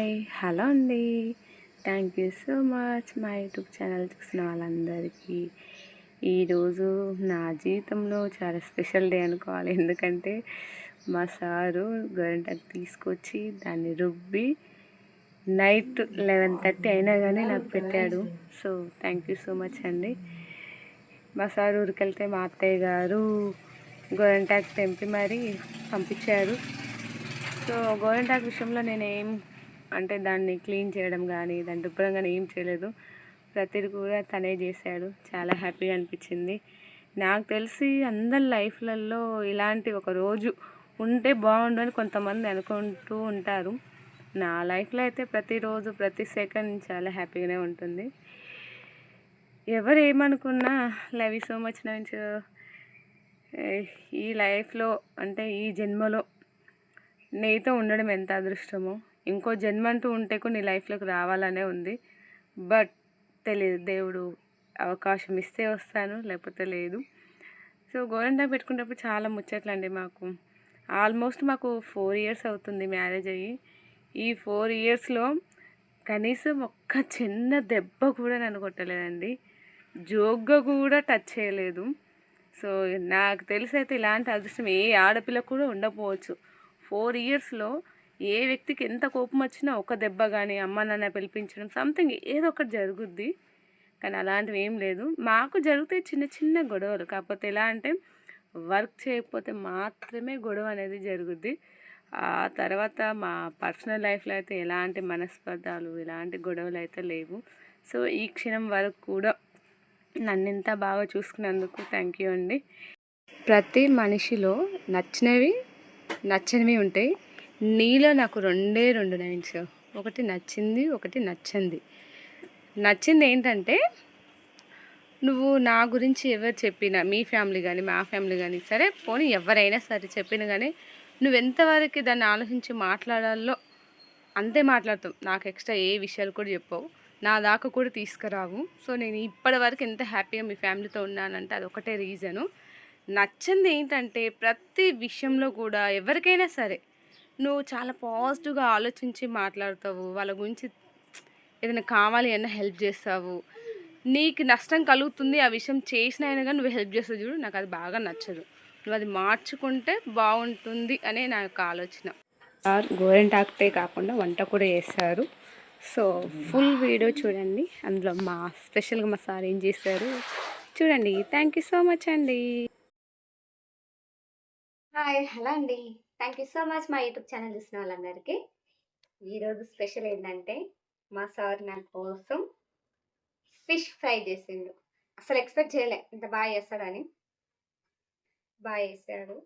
Hi hello అండి. Thank you so much మా YouTube channel చూసిన వాళ్ళందరికీ. ఈరోజు నా జీవితంలో చాలా స్పెషల్ డే అనుకోవాలి. ఎందుకంటే మా సారు గోరింటాకు తీసుకొచ్చి దాన్ని రుబ్బి నైట్ లెవెన్ థర్టీ అయినా కానీ నాకు పెట్టాడు. So thank you so much అండి. మా సార్ ఊరికెళ్తే మా అత్తయ్య గారు గోరింటాకు తెంపి మరీ పంపించారు. సో గోరింటాకు విషయంలో నేను అంటే దాన్ని క్లీన్ చేయడం కానీ దాన్ని దుబ్బరం కానీ ఏం చేయలేదు. ప్రతిది కూడా తనే చేశాడు. చాలా హ్యాపీగా అనిపించింది. నాకు తెలిసి అందరి లైఫ్లలో ఇలాంటి ఒక రోజు ఉంటే బాగుండు అని కొంతమంది అనుకుంటూ ఉంటారు. నా లైఫ్లో అయితే ప్రతిరోజు ప్రతి సెకండ్ చాలా హ్యాపీగానే ఉంటుంది. ఎవరు ఏమనుకున్నా లవ్ సో మచ్ నుంచి ఈ లైఫ్లో అంటే ఈ జన్మలో నీతో ఉండడం ఎంత అదృష్టమో. ఇంకో జన్మ అంటూ ఉంటే నీ లైఫ్లోకి రావాలనే ఉంది. బట్ తెలియదు దేవుడు అవకాశం ఇస్తే వస్తాను లేకపోతే లేదు. సో గోరంటా పెట్టుకునేటప్పుడు చాలా ముచ్చట్లండి మాకు. ఆల్మోస్ట్ మాకు ఫోర్ ఇయర్స్ అవుతుంది మ్యారేజ్ అయ్యి. ఈ ఫోర్ ఇయర్స్లో కనీసం ఒక్క చిన్న దెబ్బ కూడా నన్ను కొట్టలేదండి. జోగ్గా కూడా టచ్ చేయలేదు. సో నాకు తెలిసి అయితే ఇలాంటి అదృష్టం ఏ ఆడపిల్ల కూడా ఉండకపోవచ్చు. ఫోర్ ఇయర్స్లో ఏ వ్యక్తికి ఎంత కోపం వచ్చినా ఒక దెబ్బ కానీ అమ్మ నాన్న పిలిపించడం సంథింగ్ ఏదో ఒకటి జరుగుద్ది. కానీ అలాంటివి ఏం లేదు. మాకు జరిగితే చిన్న చిన్న గొడవలు. కాకపోతే ఎలా అంటే వర్క్ చేయకపోతే మాత్రమే గొడవ అనేది జరుగుద్ది. ఆ తర్వాత మా పర్సనల్ లైఫ్లో అయితే ఎలాంటి మనస్పర్ధాలు ఎలాంటి గొడవలు అయితే లేవు. సో ఈ క్షణం వరకు కూడా నన్ను ఇంత బాగా చూసుకున్నందుకు థ్యాంక్ యూ అండి. ప్రతి మనిషిలో నచ్చినవి నచ్చనివి ఉంటాయి. నీలో నాకు రెండే రెండు నైన్స్ ఒకటి నచ్చింది ఒకటి నచ్చింది. నచ్చింది ఏంటంటే నువ్వు నా గురించి ఎవరు చెప్పినా మీ ఫ్యామిలీ కానీ మా ఫ్యామిలీ కానీ సరే పోనీ ఎవరైనా సరే చెప్పిన కానీ నువ్వు ఎంతవరకు దాన్ని ఆలోచించి మాట్లాడాలో అంతే మాట్లాడతావు. నాకు ఎక్స్ట్రా ఏ విషయాలు కూడా చెప్పవు. నా దాకా కూడా తీసుకురావు. సో నేను ఇప్పటి వరకు ఎంత హ్యాపీగా మీ ఫ్యామిలీతో ఉన్నానంటే అది ఒకటే రీజను. నచ్చింది ఏంటంటే ప్రతి విషయంలో కూడా ఎవరికైనా సరే నువ్వు చాలా పాజిటివ్గా ఆలోచించి మాట్లాడతావు. వాళ్ళ గురించి ఏదైనా కావాలి అన్న హెల్ప్ చేస్తావు. నీకు నష్టం కలుగుతుంది ఆ విషయం చేసిన అయినా కానీ నువ్వు హెల్ప్ చేస్తావు చూడు. నాకు అది బాగా నచ్చదు. నువ్వు అది మార్చుకుంటే బాగుంటుంది అనే నా యొక్క ఆలోచన. సార్ గోరెంటాక్టే కాకుండా వంట కూడా చేస్తారు సో ఫుల్ వీడియో చూడండి. అందులో మా స్పెషల్గా మా సార్ ఏం చేశారు చూడండి. థ్యాంక్ యూ సో మచ్ అండి. హాయ్ హలో అండి? థ్యాంక్ యూ సో మచ్ మా యూట్యూబ్ ఛానల్ చూసిన వాళ్ళందరికీ. ఈరోజు స్పెషల్ ఏంటంటే మా సార్ నా కోసం ఫిష్ ఫ్రై చేసిండు. అసలు ఎక్స్పెక్ట్ చేయలే ఇంత బాగా చేస్తాడని. బాగా చేశాడు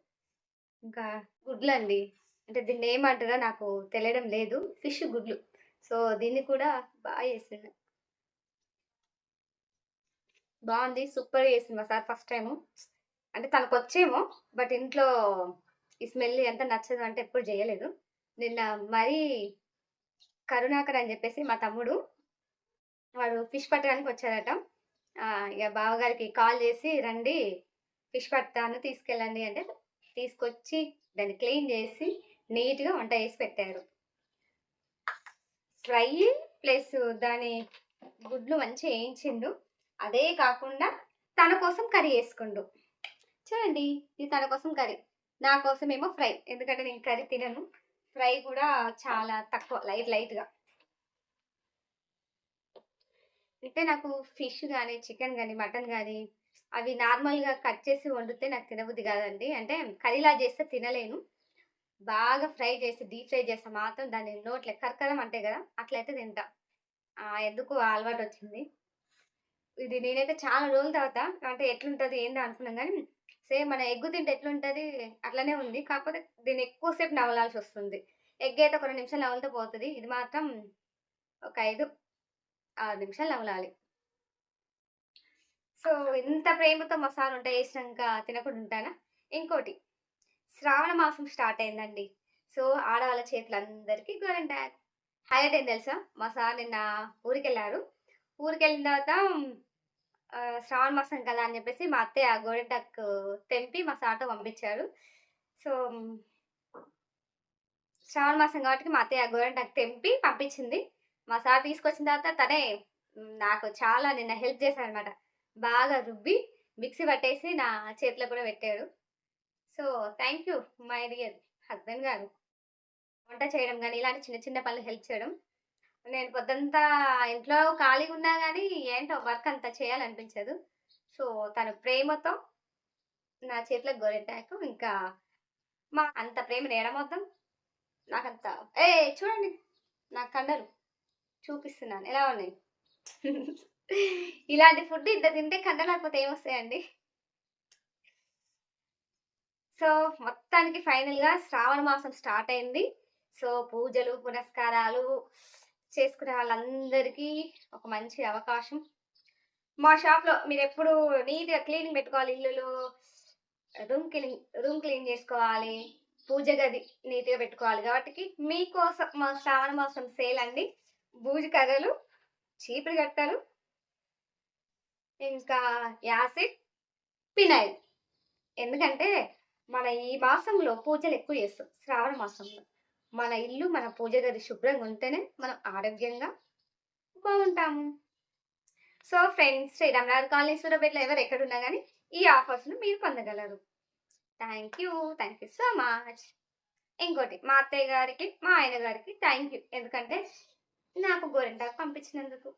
ఇంకా గుడ్లు అండి. అంటే దీన్ని ఏమంటారో నాకు తెలియడం లేదు. ఫిష్ గుడ్లు. సో దీన్ని కూడా బాగా చేసిండు. బాగుంది సూపర్ చేసింది మా సార్ ఫస్ట్ టైము. అంటే తనకు వచ్చేమో బట్ ఇంట్లో ఈ స్మెల్ ఎంత నచ్చదు అంటే ఎప్పుడు చేయలేదు. నిన్న మరీ కరుణాకర్ అని చెప్పేసి మా తమ్ముడు వాడు ఫిష్ పట్టడానికి వచ్చారట ఇక బావగారికి కాల్ చేసి రండి ఫిష్ పట్టాను తీసుకెళ్ళండి అంటే తీసుకొచ్చి దాన్ని క్లీన్ చేసి నీట్గా వంట చేసి పెట్టారు. ఫ్రై ప్లస్ దాని గుడ్లు మంచిగా వేయించిండు. అదే కాకుండా తన కోసం కర్రీ వేసుకుండు చూడండి ఇది తన కోసం కర్రీ. నా కోసం ఏమో ఫ్రై. ఎందుకంటే నేను కర్రీ తినను. ఫ్రై కూడా చాలా తక్కువ లైట్ లైట్గా. అంటే నాకు ఫిష్ కానీ చికెన్ కానీ మటన్ కానీ అవి నార్మల్గా కట్ చేసి వండితే నాకు తినబుద్ధి కాదండి. అంటే కర్రీలా చేస్తే తినలేను. బాగా ఫ్రై చేసి డీప్ ఫ్రై చేస్తే మాత్రం దాన్ని నోట్లో కరకరం అంటే కదా అట్లయితే తింటా. ఎందుకు అలవాటు వచ్చింది. ఇది నేనైతే చాలా రోజుల తర్వాత అంటే ఎట్లుంటుంది ఏందో అనుకున్నాం కానీ సేమ్ మన ఎగ్గు తింటే ఎట్లుంటుంది అట్లనే ఉంది. కాకపోతే దీన్ని ఎక్కువసేపు నవలాల్సి వస్తుంది. ఎగ్ అయితే ఒక రెండు నిమిషాలు నవలతో పోతుంది. ఇది మాత్రం ఒక ఐదు ఆరు నిమిషాలు నవలాలి. సో ఇంత ప్రేమతో మసాలా ఉంటా వేసినాక తినకుండా ఉంటానా? ఇంకోటి శ్రావణ మాసం స్టార్ట్ అయిందండి. సో ఆడవాళ్ళ చేతులందరికీ గోరంటాక్ హైలైట్ ఏం తెలుసా? మా సార్ నిన్న ఊరికి వెళ్ళారు ఊరికి వెళ్ళిన తర్వాత శ్రావణ మాసం కదా అని చెప్పేసి మా అత్తయ్య గోడెటక్ తెంపి మా సార్తో పంపించారు. సో శ్రావణ మాసం కాబట్టి మా అత్తయ్య గోరంటాకు తెంపి పంపించింది. మా సార్ తీసుకొచ్చిన తర్వాత తనే నాకు చాలా నిన్న హెల్ప్ చేశాను అనమాట బాగా రుబ్బి మిక్సీ పట్టేసి నా చేతిలో కూడా పెట్టాడు. So thank you my dear husband గారు. వంట చేయడం కానీ ఇలాంటి చిన్న చిన్న పనులు హెల్ప్ చేయడం నేను పొద్దంతా ఇంట్లో ఖాళీగా ఉన్నా కానీ ఏంటో వర్క్ అంతా చేయాలనిపించదు. సో తన ప్రేమతో నా చేతిలో గోరెంటాకు. ఇంకా మా అంత ప్రేమ నేడమొద్దాం మొత్తం నాకంత ఏ చూడండి నా కండలు చూపిస్తున్నాను. ఎలా ఉన్నాయి? ఇలాంటి ఫుడ్ ఇంత తింటే కండలు లేకపోతే ఏమొస్తాయండి? సో మొత్తానికి ఫైనల్గా శ్రావణ మాసం స్టార్ట్ అయింది. సో పూజలు పునస్కారాలు చేసుకునే వాళ్ళందరికీ ఒక మంచి అవకాశం. మా షాప్లో మీరు ఎప్పుడు నీట్గా క్లీనింగ్ పెట్టుకోవాలి ఇల్లులో రూమ్ క్లీన్ రూమ్ క్లీన్ చేసుకోవాలి పూజ గది నీట్గా పెట్టుకోవాలి. కాబట్టి మీకోసం మా శ్రావణ మాసం సేల్ అండి. బూజు కర్రలు చీపురు గట్టలు ఇంకా యాసిడ్ పినాయిల్ ఎందుకంటే మన ఈ మాసంలో పూజలు ఎక్కువ చేస్తాం శ్రావణ మాసంలో. మన ఇల్లు మన పూజ గది శుభ్రంగా ఉంటేనే మనం ఆరోగ్యంగా బాగుంటాము. సో ఫ్రెండ్స్ శ్రీరామనాథ్ కాలనీ సూరపేటలో ఎవరు ఎక్కడున్నా కానీ ఈ ఆఫర్స్ను మీరు పొందగలరు. Thank you thank you so much ఇంకోటి మా అత్తయ్య గారికి మా ఆయన గారికి థ్యాంక్ యూ ఎందుకంటే నాకు గోరింటాకు పంపించినందుకు.